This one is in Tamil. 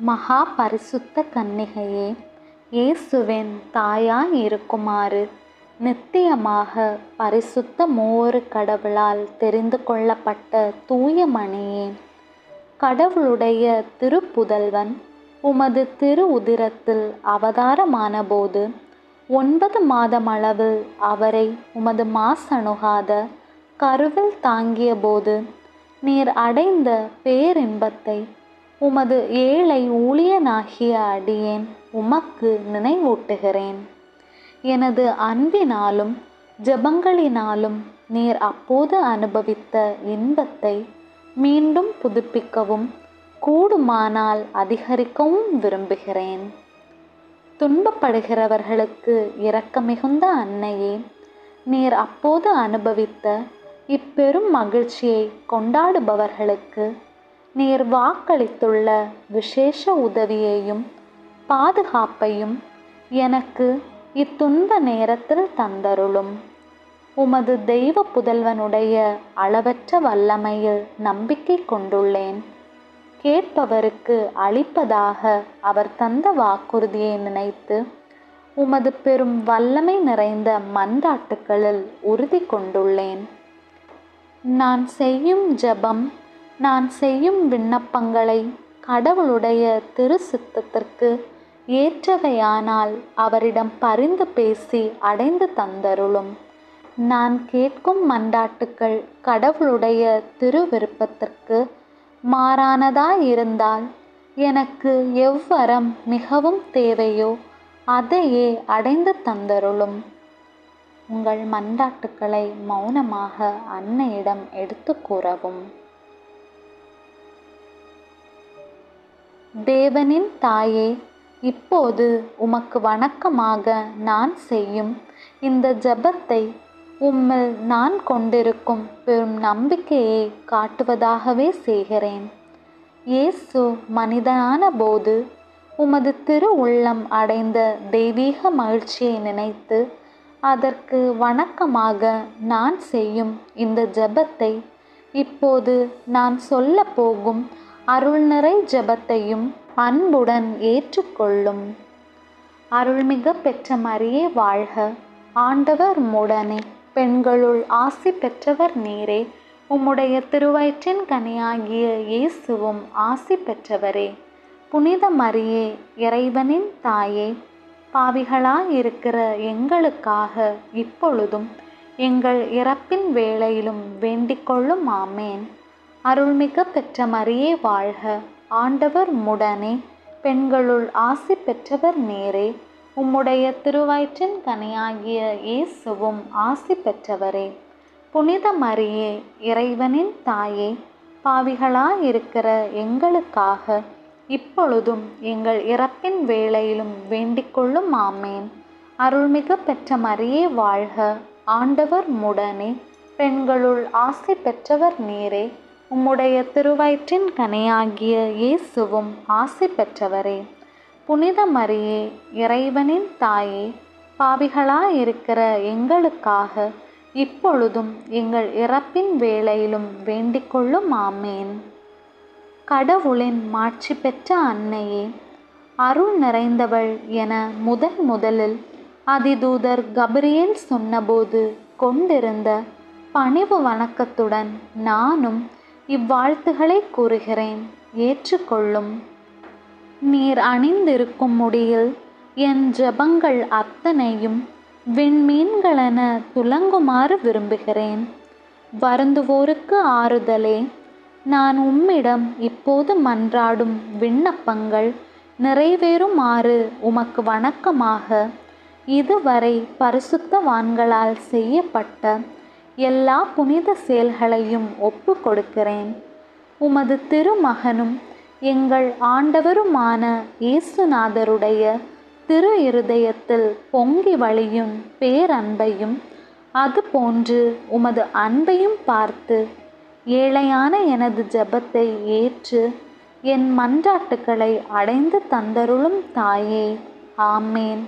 மகா பரிசுத்த கன்னிகையே இயேசுவின் தாயாய் இருக்குமாறு நித்தியமாக பரிசுத்த மூவரு கடவுளால் தெரிந்து கொள்ளப்பட்ட தூய மணியே கடவுளுடைய திருப்புதல்வன் உமது திரு உதிரத்தில் அவதாரமானபோது ஒன்பது மாதமளவில் அவரை உமது மாசணுகாத கருவில் தாங்கியபோது நீர் அடைந்த பேரின்பத்தை உமது ஏழை ஊழியனாகிய அடியேன் உமக்கு நினைவூட்டுகிறேன். எனது அன்பினாலும் ஜெபங்களினாலும் நீர் அப்போது அனுபவித்த இன்பத்தை மீண்டும் புதுப்பிக்கவும் கூடுமானால் அதிகரிக்கவும் விரும்புகிறேன். துன்பப்படுகிறவர்களுக்கு இரக்கமிகுந்த அன்னையே நீர் அப்போது அனுபவித்த இப்பெரும் மகிழ்ச்சியை கொண்டாடுபவர்களுக்கு நீர் வாக்களித்துள்ள விசேஷ உதவியையும் பாதுகாப்பையும் எனக்கு இத்துன்ப நேரத்தில் தந்தருளும். உமது தெய்வ புதல்வனுடைய அளவற்ற வல்லமையில் நம்பிக்கை கொண்டுள்ளேன். கேட்பவருக்கு அளிப்பதாக அவர் தந்த வாக்குறுதியை நினைத்து உமது பெரும் வல்லமை நிறைந்த மந்தாட்டுக்களில் உறுதி கொண்டுள்ளேன். நான் செய்யும் ஜபம் நான் செய்யும் விண்ணப்பங்களை கடவுளுடைய திரு சித்தத்திற்கு ஏற்றவையானால் அவரிடம் பரிந்து பேசி அடைந்து தந்தருளும். நான் கேட்கும் மண்டாட்டுக்கள் கடவுளுடைய திரு விருப்பத்திற்கு மாறானதாயிருந்தால் எனக்கு எவ்வரம் மிகவும் தேவையோ அதையே அடைந்து தந்தருளும். உங்கள் மண்டாட்டுக்களை மௌனமாக அன்னையிடம் எடுத்து கூறவும். தேவனின் தாயே இப்போது உமக்கு வணக்கமாக நான் செய்யும். இந்த ஜெபத்தை உம்மில் நான் கொண்டிருக்கும் பெரும் நம்பிக்கையை காட்டுவதாகவே செய்கிறேன். இயேசு மனிதனான போது உமது திரு உள்ளம் அடைந்த தெய்வீக மகிழ்ச்சியை நினைத்து அதற்கு வணக்கமாக நான் செய்யும் இந்த ஜெபத்தை இப்போது நான் சொல்ல போகும் அருள்நிறை ஜெபத்தையும் அன்புடன் ஏற்றுக்கொள்ளும். அருள்மிக பெற்ற மரியே வாழ்க. ஆண்டவர் முடனே பெண்களுள் ஆசி பெற்றவர் நீரே. உம்முடைய திருவயிற்றின் கனியாகிய இயேசுவும் ஆசி பெற்றவரே. புனித மரியே இறைவனின் தாயே. பாவிகளாயிருக்கிற எங்களுக்காக இப்பொழுதும் எங்கள் இறப்பின் வேளையிலும் வேண்டிக் கொள்ளும் ஆமேன். அருள்மிக பெற்ற மரியே வாழ்க. ஆண்டவர் முடனே பெண்களுள் ஆசி பெற்றவர் நேரே. உம்முடைய திருவயிற்றின் கனியாகிய இயேசுவும் ஆசி பெற்றவரே. புனித மரியே இறைவனின் தாயே. பாவிகளாயிருக்கிற எங்களுக்காக இப்பொழுதும் எங்கள் இறப்பின் வேளையிலும் வேண்டிக்கொள்ளும் ஆமேன். அருள்மிக பெற்ற மரியே வாழ்க. ஆண்டவர் முடனே பெண்களுள் ஆசி பெற்றவர் நீரே. உம்முடைய திருவயிற்றின் கனியாகிய இயேசுவும் ஆசை பெற்றவரே. புனித மரியே இறைவனின் தாயே பாவிகளாயிருக்கிற எங்களுக்காக இப்பொழுதும் எங்கள் இறப்பின் வேளையிலும் வேண்டிக்கொள்ளும் ஆமேன். கடவுளின் மாட்சி பெற்ற அன்னையே அருள் நிறைந்தவள் என முதன் முதலில் அதிதூதர் கபிரியேல் சொன்னபோது கொண்டிருந்த பணிவு வணக்கத்துடன் நானும் இவ்வாழ்த்துகளை கூறுகிறேன். ஏற்றுக்கொள்ளும். நீர் அணிந்திருக்கும் முடியில் என் ஜெபங்கள் அத்தனையும் விண்மீன்களென துலங்குமாறு விரும்புகிறேன். வருந்துவோருக்கு ஆறுதலே. நான் உம்மிடம் இப்போது மன்றாடும் விண்ணப்பங்கள் நிறைவேறுமாறு உமக்கு வணக்கமாக. இதுவரை பரிசுத்தவான்களால் செய்யப்பட்ட எல்லா புனித செயல்களையும் ஒப்பு கொடுக்கிறேன் உமது திருமகனும் எங்கள் ஆண்டவருமான இயேசுநாதருடைய திரு இருதயத்தில் பொங்கி வழியும் பேரன்பையும் அதுபோன்று உமது அன்பையும் பார்த்து ஏழையான எனது ஜெபத்தை ஏற்று என் மன்றாட்டுக்களை அடைந்து தந்தருளும் தாயே. ஆமேன்.